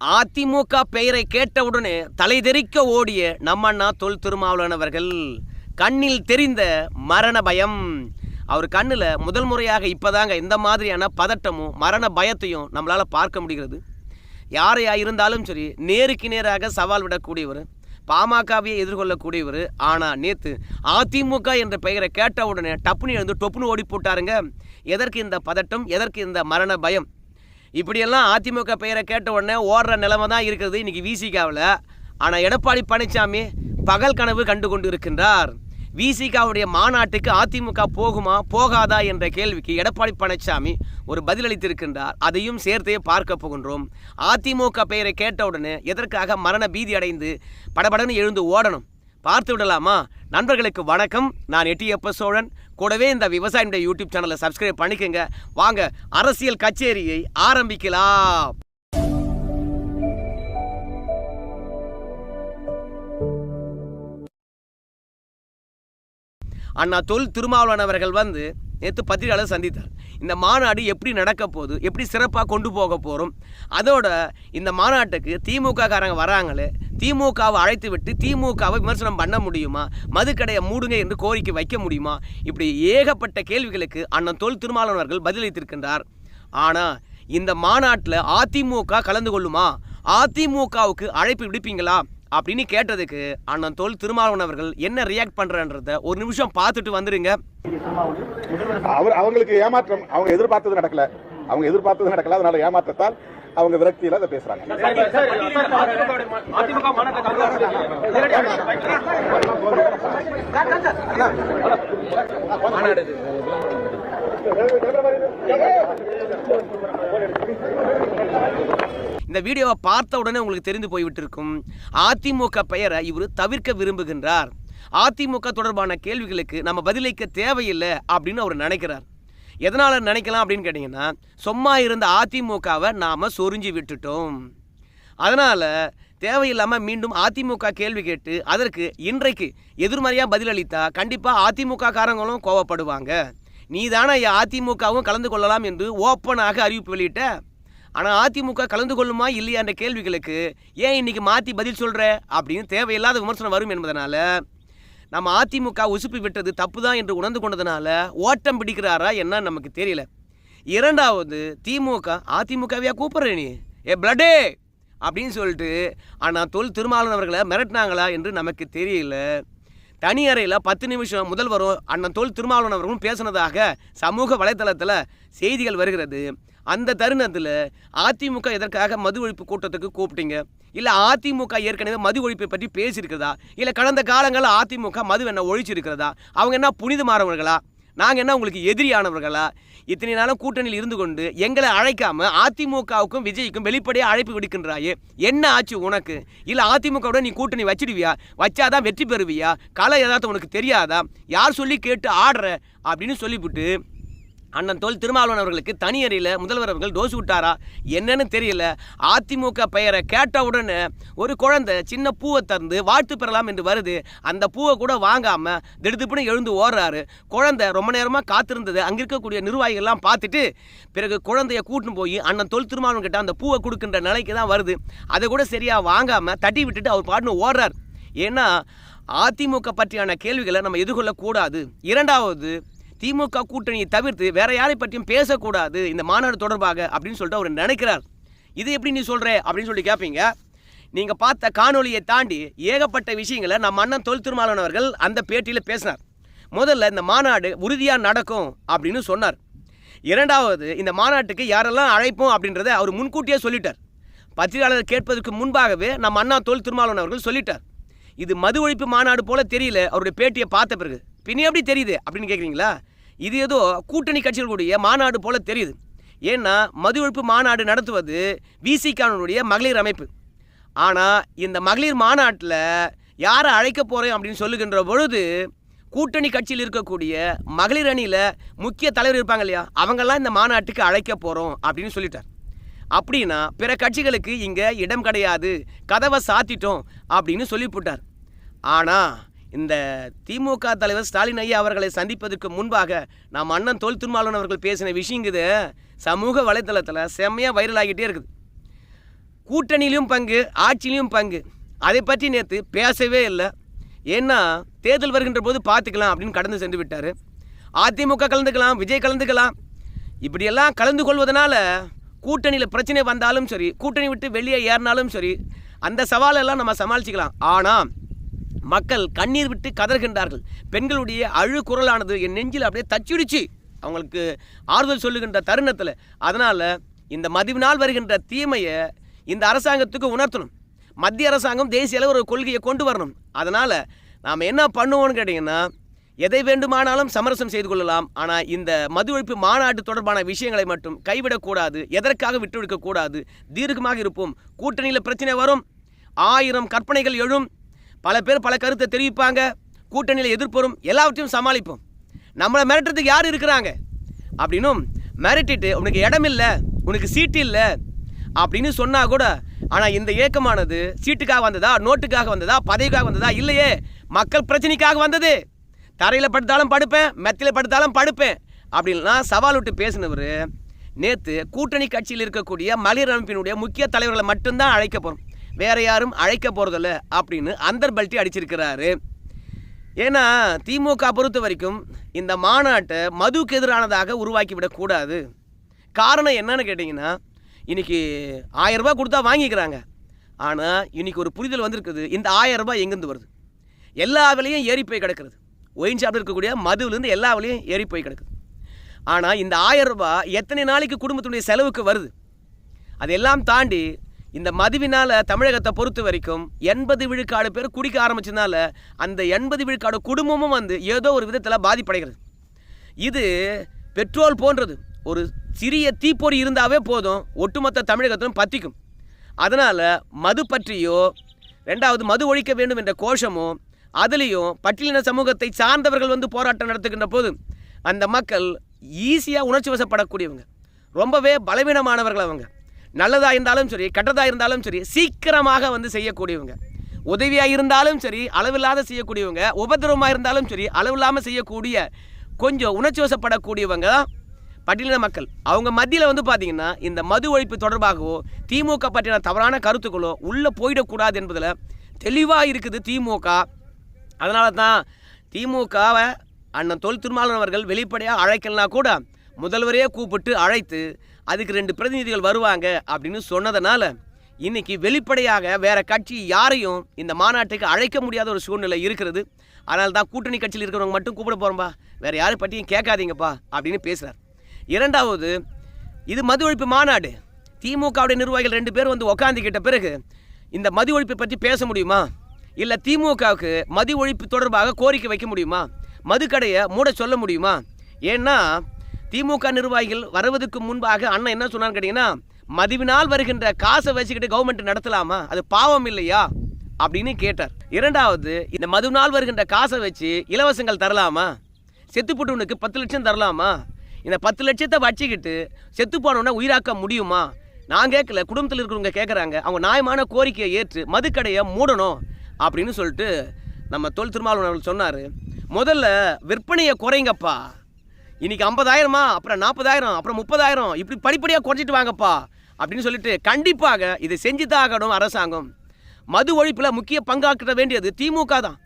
அதிமுக பெயரை கேட்டவுடனே தலைதெறிக்க ஓடிய நம்மண்ணா தொல் திருமாவளவனவர்கள் கண்ணில் தெரிந்த மரண பயம். அவர் கண்ணில் முதல் முறையாக இப்போதாங்க இந்த மாதிரியான பதட்டமும் மரண பயத்தையும் நம்மளால் பார்க்க முடிகிறது. யாரையா இருந்தாலும் சரி நேருக்கு நேராக சவால் விடக்கூடியவர் பாமகவையே எதிர்கொள்ளக்கூடியவர். ஆனால் நேற்று அதிமுக என்ற பெயரை கேட்ட உடனே டப்புனு எழுந்து டொப்புனு ஓடி போட்டாருங்க. எதற்கு இந்த பதட்டம் எதற்கு இந்த மரண பயம்? இப்படியெல்லாம் அதிமுக பெயரை கேட்ட உடனே ஓடுற நிலைமை தான் இருக்கிறது இன்னைக்கு விசிகாவில் ஆனால் எடப்பாடி பழனிசாமி பகல் கனவு கண்டு கொண்டு இருக்கின்றார் விசிகாவுடைய மாநாட்டுக்கு அதிமுக போகுமா போகாதா என்ற கேள்விக்கு எடப்பாடி பழனிசாமி ஒரு பதிலளித்திருக்கின்றார். அதையும் சேர்த்தே பார்க்க போகின்றோம். அதிமுக பெயரை கேட்டவுடனே எதற்காக மரண பீதி அடைந்து படபடன்னு எழுந்து ஓடணும்? பார்த்து விடலாமா? நண்பர்களுக்கு வணக்கம். நான் எட்டியப்ப சோழன். கூடவே இந்த விவசாயினுடைய யூடியூப் சேனலை சப்ஸ்கிரைப் பண்ணிக்கோங்க. வாங்க அரசியல் கச்சேரியை ஆரம்பிக்கலாம். அண்ணா தொல் திருமாவளவன் அவர்கள் வந்து நேற்று பத்திரிகையாளர் சந்தித்தார். இந்த மாநாடு எப்படி நடக்க போகுது எப்படி சிறப்பாக கொண்டு போக போகிறோம் அதோட இந்த மாநாட்டுக்கு திமுக காரங்க வராங்களே திமுகவை அழைத்து விட்டு திமுகவை விமர்சனம் பண்ண முடியுமா மதுக்கடையை மூடுங்க என்று கோரிக்கை வைக்க முடியுமா இப்படி ஏகப்பட்ட கேள்விகளுக்கு அண்ணன் தொல் திருமாவளவன் அவர்கள் பதிலளித்திருக்கின்றார் ஆனால் இந்த மாநாட்டில் அதிமுக கலந்து கொள்ளுமா? அதிமுகவுக்கு அழைப்பு விடுப்பீங்களா? அப்படின்னு கேட்டதுக்கு அண்ணன் தொல் திருமாவளவன் அவர்கள் என்ன ரியாக்ட் பண்றன்றத ஒரு நிமிஷம் பார்த்துட்டு வந்துருங்க அவர் அவங்களுக்கு ஏமாற்றம் அவங்க எதிர்பார்த்தது நடக்கல அவங்க எதிர்பார்த்தது நடக்கல அதனால ஏமாற்றத்தால் அவங்க விரக்தியில அதை பேசுறாங்க இந்த வீடியோவை பார்த்த உடனே உங்களுக்கு தெரிந்து போய்விட்டிருக்கும். அதிமுக பெயரை இவர் தவிர்க்க விரும்புகின்றார். அதிமுக தொடர்பான கேள்விகளுக்கு நம்ம பதிலளிக்க தேவையில்லை அப்படின்னு அவர் நினைக்கிறார். எதனால் நினைக்கலாம் அப்படின்னு கேட்டிங்கன்னா சும்மா இருந்த அதிமுகவை நாம் சொரிஞ்சு விட்டுட்டோம். அதனால் தேவையில்லாமல் மீண்டும் அதிமுக கேள்வி கேட்டு அதற்கு இன்றைக்கு எதிர்மறையாக பதிலளித்தா கண்டிப்பாக அதிமுக காரங்களும் கோவப்படுவாங்க. நீ தானே அதிமுகவும் கலந்து கொள்ளலாம் என்று ஓப்பனாக அறிவிப்பு வெளியிட்ட. ஆனால் அதிமுக கலந்து கொள்ளுமா இல்லையா என்ற கேள்விகளுக்கு ஏன் இன்னைக்கு மாற்றி பதில் சொல்கிற அப்படின்னு தேவையில்லாத விமர்சனம் வரும் என்பதனால நம்ம அதிமுக உசுப்பி விட்டது தப்பு தான் என்று உணர்ந்து கொண்டதுனால ஓட்டம் பிடிக்கிறாரா என்ன நமக்கு தெரியல. இரண்டாவது திமுக அதிமுகவையா கூப்பிட்ற நீ? ஏ பிளடே அப்படின்னு சொல்லிட்டு ஆனால் தொல் திருமாவளவன் அவர்களை மிரட்டினாங்களா என்று நமக்கு தெரியல. தனி அறையில் பத்து நிமிஷம் முதல்வரும் அண்ணன் தோல் திருமாவளவன் அவர்களும் பேசினதாக சமூக வலைத்தளத்தில் செய்திகள் வருகிறது. அந்த தருணத்தில் அதிமுக எதற்காக மது ஒழிப்பு கூட்டத்துக்கு கூப்பிட்டீங்க? இல்லை அதிமுக ஏற்கனவே மது ஒழிப்பை பற்றி பேசியிருக்கிறதா? இல்லை கடந்த காலங்களில் அதிமுக மது என்ன ஒழிச்சிருக்கிறதா? அவங்க என்ன புனிதமானவர்களா? நாங்கள் என்ன உங்களுக்கு எதிரியானவர்களா? இத்தனை நாளும் கூட்டணியில் இருந்து கொண்டு எங்களை அழைக்காம அதிமுகவுக்கும் விஜய்க்கும் வெளிப்படையாக அழைப்பு விடுக்கின்றாயே? என்ன ஆச்சு உனக்கு? இல்லை அதிமுகவோட நீ கூட்டணி வச்சிடுவியா? வச்சாதான் வெற்றி பெறுவியா? கலை ஏதாவது உனக்கு தெரியாதா? யார் சொல்லி கேட்டு ஆடுற? அப்படின்னு சொல்லிவிட்டு அண்ணன் தொல் திருமாவளவன் அவர்களுக்கு தனி அறையில் முதல்வர் அவர்கள் டோஸ் விட்டாரா? என்னன்னு தெரியல. அதிமுக பெயரை கேட்ட உடனே ஒரு குழந்தை சின்ன பூவை திறந்து வாழ்த்து பெறலாம் என்று வருது. அந்த பூவை கூட வாங்காமல் திடுதிப்புன்னு எழுந்து ஓடுறாரு. குழந்தை ரொம்ப நேரமாக காத்திருந்தது. அங்கே இருக்கக்கூடிய நிர்வாகிகள்லாம் பார்த்துட்டு பிறகு குழந்தைய கூட்டின்னு போய் அண்ணன் தொல் திருமாவளவன் கிட்ட அந்த பூவை கொடுக்கின்ற நிலைக்கு தான் வருது. அதை கூட சரியாக வாங்காமல் தட்டி விட்டுட்டு அவர் பாட்டுன்னு ஓடுறார். ஏன்னா அதிமுக பற்றியான கேள்விகளை நம்ம எதிர்கொள்ளக்கூடாது. இரண்டாவது திமுக கூட்டணியை தவிர்த்து வேற யாரை பற்றியும் பேசக்கூடாது இந்த மாநாடு தொடர்பாக அப்படின்னு சொல்லிட்டு அவர் நினைக்கிறார். இது எப்படி நீ சொல்கிற அப்படின்னு சொல்லி கேட்பீங்க நீங்கள் பார்த்த காணொலியை தாண்டி ஏகப்பட்ட விஷயங்களை நம்ம அண்ணன் தொல் திருமாவளவன் அவர்கள் அந்த பேட்டியில் பேசினார். முதல்ல இந்த மாநாடு உறுதியாக நடக்கும் அப்படின்னு சொன்னார். இரண்டாவது இந்த மாநாட்டுக்கு யாரெல்லாம் அழைப்போம் அப்படின்றத அவர் முன்கூட்டியே சொல்லிட்டார். பத்திரிகையாளர் கேட்பதற்கு முன்பாகவே நம்ம அண்ணா தொல் திருமாவளவன் அவர்கள் சொல்லிட்டார். இது மது ஒழிப்பு மாநாடு போல தெரியல. அவருடைய பேட்டியை பார்த்த பிறகு. பின்ன எப்படி தெரியுது அப்படின்னு கேட்குறீங்களா இது ஏதோ கூட்டணி கட்சிகளுடைய மாநாடு போல தெரியுது. ஏன்னா மது ஒழிப்பு மாநாடு நடத்துவது விசிகானுடைய மகளிர் அமைப்பு. ஆனால் இந்த மகளிர் மாநாட்டில் யாரை அழைக்க போகிறேன் அப்படின்னு சொல்லுகின்ற பொழுது கூட்டணி கட்சியில் இருக்கக்கூடிய மகளிர் அணியில் முக்கிய தலைவர் இருப்பாங்க இல்லையா? அவங்கெல்லாம் இந்த மாநாட்டுக்கு அழைக்க போகிறோம் அப்படின்னு சொல்லிட்டார். அப்படின்னா பிற கட்சிகளுக்கு இங்கே இடம் கிடையாது கதவை சாத்திட்டோம் அப்படின்னு சொல்லிவிட்டார் ஆனால் இந்த திமுக தலைவர் ஸ்டாலின் ஐயா அவர்களை சந்திப்பதற்கு முன்பாக நாம் அண்ணன் தொல் திருமாவளவன் அவர்கள் பேசின விஷயங்குது சமூக வலைத்தளத்தில் செம்மையாக வைரல் ஆகிட்டே இருக்குது. கூட்டணியிலும் பங்கு ஆட்சியிலையும் பங்கு. அதை பற்றி நேற்று பேசவே இல்லை. ஏன்னா தேர்தல் வருகின்ற போது பார்த்துக்கலாம் அப்படின்னு கடந்து சென்று விட்டார். அதிமுக கலந்துக்கலாம் விஜய் கலந்துக்கலாம். இப்படியெல்லாம் கலந்து கொள்வதனால கூட்டணியில் பிரச்சனை வந்தாலும் சரி கூட்டணி விட்டு வெளியே ஏறினாலும் சரி அந்த சவாலெல்லாம் நம்ம சமாளிச்சுக்கலாம். ஆனால் மக்கள் கண்ணீர் விட்டு கதறுகின்றார்கள். பெண்களுடைய அழு குரலானது என் நெஞ்சில் அப்படியே தச்சுடிச்சு. அவங்களுக்கு ஆறுதல் சொல்லுகின்ற தருணத்தில். அதனால் இந்த மதிவினால் வருகின்ற தீமையை இந்த அரசாங்கத்துக்கு உணர்த்தணும். மத்திய அரசாங்கம் தேசிய அளவு ஒரு கொள்கையை கொண்டு வரணும். அதனால் நாம் என்ன பண்ணுவோம்னு கேட்டிங்கன்னா எதை வேண்டுமானாலும் சமரசம் செய்து கொள்ளலாம். ஆனால் இந்த மது ஒழிப்பு மாநாட்டு தொடர்பான விஷயங்களை மட்டும் கைவிடக்கூடாது. எதற்காக விட்டுவிடக்கூடாது தீர்க்கமாக இருப்போம். கூட்டணியில் பிரச்சனை வரும். ஆயிரம் கற்பனைகள் எழும். பல பேர் பல கருத்தை தெரிவிப்பாங்க. கூட்டணியில் எதிர்ப்பரும் எல்லாவற்றையும் சமாளிப்போம். நம்மளை மிரட்டுறதுக்கு யார் இருக்கிறாங்க? அப்படின்னும் மிரட்டிட்டு உனக்கு இடம் இல்லை உனக்கு சீட்டு இல்லை அப்படின்னு சொன்னால் கூட ஆனால் இந்த இயக்கமானது சீட்டுக்காக வந்ததா நோட்டுக்காக வந்ததா பதவிக்காக வந்ததா இல்லையே மக்கள் பிரச்சனைக்காக வந்தது. தரையில் படுத்தாலும் படுப்பேன் மெத்தையில் படுத்தாலும் படுப்பேன் அப்படின்லாம் சவால் விட்டு பேசினவர் நேற்று கூட்டணி கட்சியில் இருக்கக்கூடிய மகளிர் அமைப்பினுடைய முக்கிய தலைவர்களை மட்டும்தான் அழைக்க போகிறோம் வேற யாரும் அழைக்க போகிறதில்ல அப்படின்னு அந்தர் பல்ட்டி அடிச்சிருக்கிறாரு. ஏன்னா திமுக பொறுத்த வரைக்கும் இந்த மாநாட்டை மதுக்கு எதிரானதாக உருவாக்கி விடக்கூடாது காரணம் என்னன்னு கேட்டிங்கன்னா இன்னைக்கு ஆயிரம் கொடுத்தா வாங்கிக்கிறாங்க. ஆனால் இன்றைக்கி ஒரு புரிதல் வந்திருக்குது. இந்த ஆயிரம் எங்கேருந்து வருது? எல்லா விலையும் ஏறி போய் கிடக்குறது. ஒயின் சாப்பிட இருக்கக்கூடிய மதுவிலேருந்து எல்லா விலையும் ஏறி போய் கிடக்குது. ஆனால் இந்த ஆயிரம் எத்தனை நாளைக்கு குடும்பத்துடைய செலவுக்கு வருது? அதெல்லாம் தாண்டி இந்த மதுவினால் தமிழகத்தை பொறுத்த வரைக்கும் எண்பது விழுக்காடு பேர் குடிக்க ஆரம்பிச்சதுனால அந்த எண்பது விழுக்காடு குடும்பமும் வந்து ஏதோ ஒரு விதத்தில் பாதிப்படைகிறது. இது பெட்ரோல் போன்றது. ஒரு சிறிய தீப்பொறி இருந்தாவே போதும். ஒட்டுமொத்த தமிழகத்திலும் பற்றிக்கும் அதனால் மது பற்றியோ ரெண்டாவது மது ஒழிக்க வேண்டும் என்ற கோஷமோ அதுலேயும் பட்டியலின சமூகத்தை சார்ந்தவர்கள் வந்து போராட்டம் நடத்துகின்ற போது அந்த மக்கள் ஈஸியாக உணர்ச்சி வசப்படக்கூடியவங்க. ரொம்பவே பலவீனமானவர்கள் அவங்க. நல்லதாக இருந்தாலும் சரி கெட்டதாக இருந்தாலும் சரி சீக்கிரமாக வந்து செய்யக்கூடியவங்க. உதவியாக இருந்தாலும் சரி அளவில்லாத செய்யக்கூடியவங்க. உபதிரவமாக இருந்தாலும் சரி அளவில்லாமல் செய்யக்கூடிய கொஞ்சம் உணர்ச்சி வசப்படக்கூடியவங்க தான் பட்டியலின மக்கள். அவங்க மத்தியில் வந்து பார்த்திங்கன்னா இந்த மது ஒழிப்பு தொடர்பாகவோ திமுக பற்றின தவறான கருத்துக்களோ உள்ளே போயிடக்கூடாது என்பதில் தெளிவாக இருக்குது திமுக. அதனால தான் திமுகவை அண்ணன் தொல் திருமாவளவன் அவர்கள் வெளிப்படையாக அழைக்கலனா கூட முதல்வரே கூப்பிட்டு அழைத்து அதுக்கு ரெண்டு பிரதிநிதிகள் வருவாங்க அப்படின்னு சொன்னதுனால இன்னைக்கு வெளிப்படையாக வேற கட்சி யாரையும் இந்த மாநாட்டுக்கு அழைக்க முடியாத ஒரு சூழ்நிலை இருக்கிறது. அதனால தான் கூட்டணி கட்சியில் இருக்கிறவங்க மட்டும் கூப்பிட போகிறோம்பா வேறு யாரை பற்றியும் கேட்காதீங்கப்பா அப்படின்னு பேசுகிறார் இரண்டாவது இது மது ஒழிப்பு மாநாடு. திமுகவுடைய நிர்வாகிகள் ரெண்டு பேர் வந்து உக்காந்துக்கிட்ட பிறகு இந்த மது ஒழிப்பை பற்றி பேச முடியுமா? இல்லை திமுகவுக்கு மது ஒழிப்பு தொடர்பாக கோரிக்கை வைக்க முடியுமா? மதுக்கடையை மூட சொல்ல முடியுமா? ஏன்னா திமுக நிர்வாகிகள் வருவதற்கு முன்பாக அண்ணன் என்ன சொன்னான்னு கேட்டிங்கன்னா மதிவினால் வருகின்ற காசை வச்சுக்கிட்டு கவர்மெண்ட் நடத்தலாமா? அது பாவம் இல்லையா? அப்படின்னு கேட்டார். இரண்டாவது இந்த மதுவினால் வருகின்ற காசை வச்சு இலவசங்கள் தரலாமா? செத்துப்பட்டவனுக்கு பத்து லட்சம் தரலாமா? இந்த பத்து லட்சத்தை வச்சுக்கிட்டு செத்து போனவனை உயிராக்க முடியுமா? நான் கேட்கல குடும்பத்தில் இருக்கிறவங்க கேட்குறாங்க அவங்க நியாயமான கோரிக்கையை ஏற்று மதுக்கடையை மூடணும் அப்படின்னு சொல்லிட்டு நம்ம தொல் திருமாவளவன் அவர்கள் சொன்னார். முதல்ல விற்பனையை குறைங்கப்பா. இன்னைக்கு ஐம்பதாயிரமா? அப்புறம் நாற்பதாயிரம் அப்புறம் முப்பதாயிரம். இப்படி படிப்படியாக குறைச்சிட்டு வாங்கப்பா. அப்படின்னு சொல்லிட்டு கண்டிப்பாக இதை செஞ்சு தான் ஆகணும் அரசாங்கம். மது ஒழிப்பில் முக்கிய பங்காற்ற வேண்டியது திமுக தான்.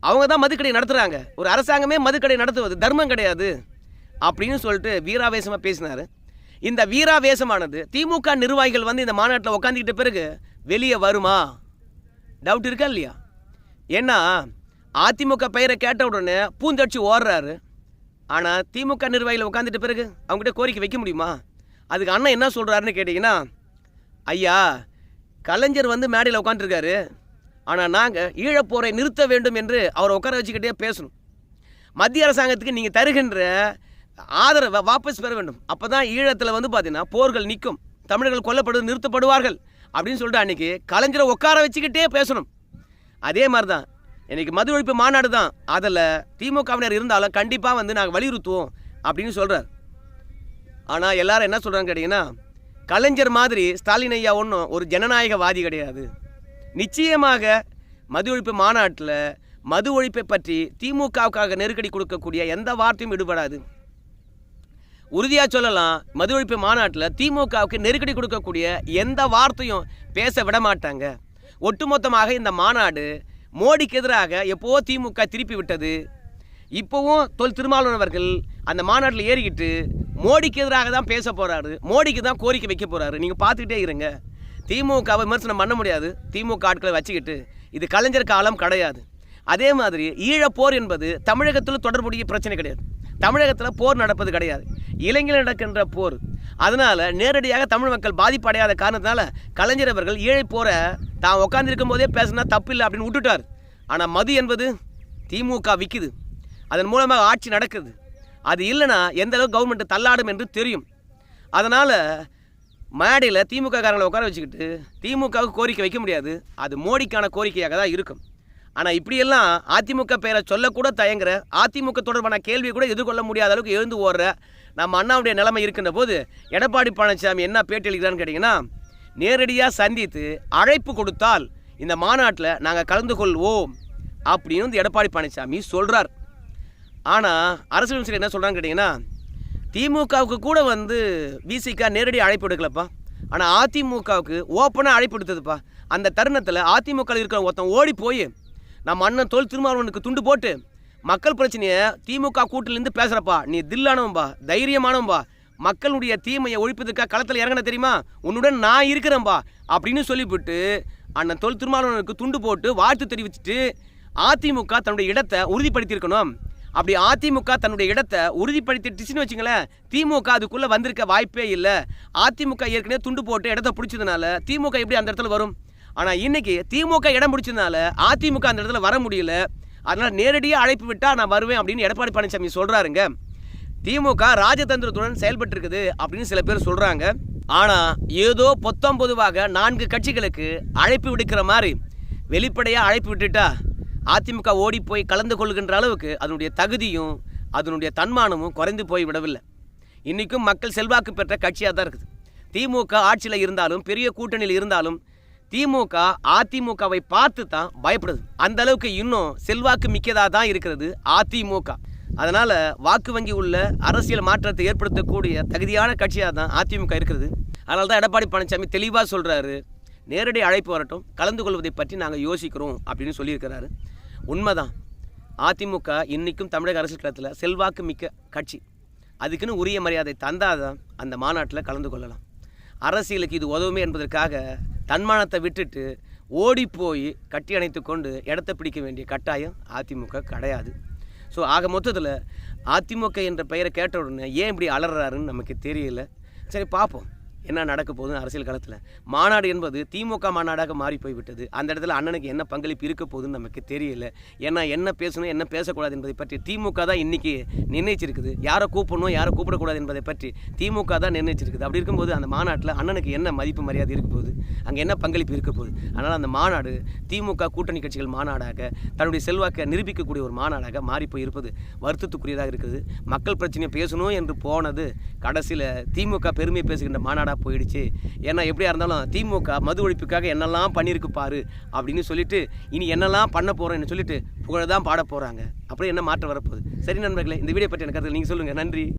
அவங்க தான் மதுக்கடை நடத்துகிறாங்க ஒரு அரசாங்கமே மதுக்கடை நடத்துவது தர்மம் கிடையாது. அப்படின்னு சொல்லிட்டு வீராவேசமாக பேசினார். இந்த வீராவேசமானது திமுக நிர்வாகிகள் வந்து இந்த மாநாட்டில் உட்காந்துக்கிட்ட பிறகு வெளியே வருமா? டவுட் இருக்கா இல்லையா? ஏன்னா அதிமுக பெயரை கேட்ட உடனே பூந்தடிச்சு ஓடுறாரு. ஆனால் திமுக நிர்வாகிகள் உட்காந்துட்ட பிறகு அவங்ககிட்ட கோரிக்கை வைக்க முடியுமா? அதுக்கு அண்ணன் என்ன சொல்கிறாருன்னு கேட்டிங்கன்னா ஐயா கலைஞர் வந்து மேடையில் உட்காந்துருக்காரு ஆனால் நாங்கள் ஈழப்போரை நிறுத்த வேண்டும் என்று அவரை உட்கார வச்சுக்கிட்டே பேசணும். மத்திய அரசாங்கத்துக்கு நீங்கள் தருகின்ற ஆதரவை வாபஸ் பெற வேண்டும். அப்போ தான் ஈழத்தில் வந்து பார்த்தீங்கன்னா போர்கள் நிற்கும். தமிழர்கள் கொல்லப்படுவது நிறுத்தப்படுவார்கள். அப்படின்னு சொல்லிட்டு அன்றைக்கி கலைஞரை உட்கார வச்சுக்கிட்டே பேசணும். அதே மாதிரி தான் இன்னைக்கு மது ஒழிப்பு மாநாடு தான். அதில் திமுகவினர் இருந்தாலும் கண்டிப்பாக வந்து நாங்கள் வலியுறுத்துவோம் அப்படின்னு சொல்கிறார் ஆனால் எல்லாரும் என்ன சொல்கிறாங்க கேட்டிங்கன்னா கலைஞர் மாதிரி ஸ்டாலின் ஐயா ஒன்றும் ஒரு ஜனநாயகவாதி கிடையாது. நிச்சயமாக மது ஒழிப்பு மாநாட்டில் மது ஒழிப்பை பற்றி திமுகவுக்காக நெருக்கடி கொடுக்கக்கூடிய எந்த வார்த்தையும் விடுபடாது. உறுதியாக சொல்லலாம் மது ஒழிப்பு மாநாட்டில் திமுகவுக்கு நெருக்கடி கொடுக்கக்கூடிய எந்த வார்த்தையும் பேச விட மாட்டாங்க. ஒட்டுமொத்தமாக இந்த மாநாடு மோடிக்கு எதிராக எப்போ திமுக திருப்பி விட்டது? இப்போவும் தொல் திருமாவளவர்கள் அந்த மாநாட்டில் ஏறிக்கிட்டு மோடிக்கு எதிராக தான் பேச போகிறாரு மோடிக்கு தான் கோரிக்கை வைக்க போகிறாரு நீங்கள் பார்த்துக்கிட்டே இருங்க. திமுகவை விமர்சனம் பண்ண முடியாது. திமுக ஆட்களை வச்சுக்கிட்டு இது கலைஞர் காலம் கிடையாது. அதே மாதிரி ஈழப்போர் என்பது தமிழகத்தில் தொடர்புடைய பிரச்சனை கிடையாது. தமிழகத்தில் போர் நடப்பது கிடையாது. இலங்கையில் நடக்கின்ற போர். அதனால் நேரடியாக தமிழ் மக்கள் பாதிப்படையாத காரணத்தினால கலைஞர் அவர்கள் ஏழை போரை தான் உட்காந்துருக்கும் போதே பேசினா தப்பு இல்லை அப்படின்னு விட்டுட்டார். ஆனால் மது என்பது திமுக விற்குது அதன் மூலமாக ஆட்சி நடக்குது. அது இல்லைன்னா எந்த அளவுக்கு கவர்மெண்ட் தள்ளாடும் என்று தெரியும். அதனால் மேடையில் திமுக காரங்களை உட்கார வச்சுக்கிட்டு திமுகவுக்கு கோரிக்கை வைக்க முடியாது. அது மோடிக்கான கோரிக்கையாக தான் இருக்கும். ஆனால் இப்படியெல்லாம் அதிமுக பெயரை சொல்லக்கூட தயங்குற அதிமுக தொடர்பான கேள்வி கூட எதிர்கொள்ள முடியாத அளவுக்கு எழுந்து ஓடுற நம்ம அண்ணாவுடைய நிலைமை இருக்கின்ற போது எடப்பாடி பழனிசாமி என்ன பேட்டி அளிக்கிறான்னு கேட்டிங்கன்னா நேரடியாக சந்தித்து அழைப்பு கொடுத்தால் இந்த மாநாட்டில் நாங்கள் கலந்து கொள்வோம் அப்படின்னு வந்து எடப்பாடி பழனிசாமி சொல்கிறார் ஆனால் அரசு விமர்சகர் என்ன சொல்கிறான்னு கேட்டிங்கன்னா திமுகவுக்கு கூட வந்து விசிகா நேரடி அழைப்பு எடுக்கலப்பா. ஆனால் அதிமுகவுக்கு ஓப்பனாக அழைப்பு எடுத்ததுப்பா. அந்த தருணத்தில் அதிமுக இருக்கிற ஒருத்தன் ஓடி போய் நம்ம அண்ணன் தொல் திருமாவளவனுக்கு துண்டு போட்டு மக்கள் பிரச்சனையை திமுக கூட்டிலேருந்து பேசுகிறப்பா நீ தில்லானவன்பா தைரியமானவன்பா மக்களுடைய தீமையை ஒழிப்பதற்காக களத்தில் இறங்கின தெரியுமா? உன்னுடன் நான் இருக்கிறேன்பா அப்படின்னு சொல்லிவிட்டு அண்ணன் தொல் திருமாவளவனுக்கு துண்டு போட்டு வாழ்த்து தெரிவிச்சுட்டு அதிமுக தன்னுடைய இடத்தை உறுதிப்படுத்தியிருக்கணும். அப்படி அதிமுக தன்னுடைய இடத்தை உறுதிப்படுத்திட்டுச்சுன்னு வச்சுங்களேன் திமுக அதுக்குள்ளே வந்திருக்க வாய்ப்பே இல்லை. அதிமுக ஏற்கனவே துண்டு போட்டு இடத்த பிடிச்சதுனால திமுக எப்படி அந்த இடத்துல வரும்? ஆனால் இன்னைக்கு திமுக இடம் பிடிச்சதுனால அதிமுக அந்த இடத்துல வர முடியல. அதனால் நேரடியாக அழைப்பு விட்டால் நான் வருவேன் அப்படின்னு எடப்பாடி பழனிசாமி சொல்கிறாருங்க திமுக ராஜதந்திரத்துடன் செயல்பட்டு இருக்குது அப்படின்னு சில பேர் சொல்கிறாங்க ஆனால் ஏதோ பொத்தம் பொதுவாக நான்கு கட்சிகளுக்கு அழைப்பு விடுக்கிற மாதிரி வெளிப்படையாக அழைப்பு விட்டுட்டா அதிமுக ஓடி போய் கலந்து கொள்கின்ற அளவுக்கு அதனுடைய தகுதியும் அதனுடைய தன்மானமும் குறைந்து போய் விடவில்லை. இன்றைக்கும் மக்கள் செல்வாக்கு பெற்ற கட்சியாக தான் இருக்குது. திமுக ஆட்சியில் இருந்தாலும் பெரிய கூட்டணியில் இருந்தாலும் திமுக அதிமுகவை பார்த்து தான் பயப்படுது. அந்த அளவுக்கு இன்னும் செல்வாக்கு மிக்கதாக தான் இருக்கிறது அதிமுக. அதனால் வாக்கு வங்கி உள்ள அரசியல் மாற்றத்தை ஏற்படுத்தக்கூடிய தகுதியான கட்சியாக தான் அதிமுக இருக்கிறது. அதனால தான் எடப்பாடி பழனிசாமி தெளிவாக சொல்கிறாரு நேரடி அழைப்பு வரட்டும் கலந்து கொள்வதை பற்றி நாங்கள் யோசிக்கிறோம் அப்படின்னு சொல்லியிருக்கிறாரு. உண்மைதான். அதிமுக இன்றைக்கும் தமிழக அரசியல் களத்தில் செல்வாக்கு மிக்க கட்சி. அதுக்குன்னு உரிய மரியாதை தந்தாதான் அந்த மாநாட்டில் கலந்து கொள்ளலாம். அரசியலுக்கு இது உதவுமே என்பதற்காக தன்மானத்தை விட்டுட்டு ஓடி போய் கட்டி அணைத்து கொண்டு இடத்த பிடிக்க வேண்டிய கட்டாயம் அதிமுக கிடையாது. ஸோ ஆக மொத்தத்தில் அதிமுக என்ற பெயரை கேட்ட உடனே ஏன் இப்படி அலறாருன்னு நமக்கு தெரியல. சரி பார்ப்போம். என்ன நடக்க போகுது அரசியல் காலத்தில் மாநாடு என்பது திமுக மாநாடாக மாறி போய்விட்டது. அந்த இடத்துல அண்ணனுக்கு என்ன பங்களிப்பு இருக்க போகுதுன்னு நமக்கு தெரியல. ஏன்னா என்ன பேசணும் என்ன பேசக்கூடாது என்பதை பற்றி திமுக தான் இன்றைக்கி நிர்ணயிச்சிருக்குது. யாரை கூப்பிடணும் யாரை கூப்பிடக்கூடாது என்பதை பற்றி திமுக தான் நிர்ணயிச்சிருக்குது. அப்படி இருக்கும்போது அந்த மாநாட்டில் அண்ணனுக்கு என்ன மதிப்பு மரியாதை இருக்க போகுது? அங்கே என்ன பங்களிப்பு இருக்க போகுது? அதனால் அந்த மாநாடு திமுக கூட்டணி கட்சிகள் மாநாடாக தன்னுடைய செல்வாக்கை நிரூபிக்கக்கூடிய ஒரு மாநாடாக மாறி போய் இருப்பது வருத்தத்துக்குரியதாக இருக்குது. மக்கள் பிரச்சனையை பேசணும் என்று போனது கடைசியில் திமுக பெருமை பேசுகின்ற மாநாடாக போயிடுச்சு. ஏன்னா எப்படியா இருந்தாலும் திமுக மது ஒழிப்புக்காக என்னெல்லாம் பண்ணியிருக்கு பாரு அப்படின்னு சொல்லிட்டு இனி என்னெல்லாம் பண்ண போகிறோன்னு சொல்லிட்டு புகழ தான் பாட போகிறாங்க அப்புறம் என்ன மாற்றம் வரப்போகுது? சரி நண்பர்களே இந்த வீடியோ பற்றி எனக்கு நீங்கள் சொல்லுங்கள் நன்றி.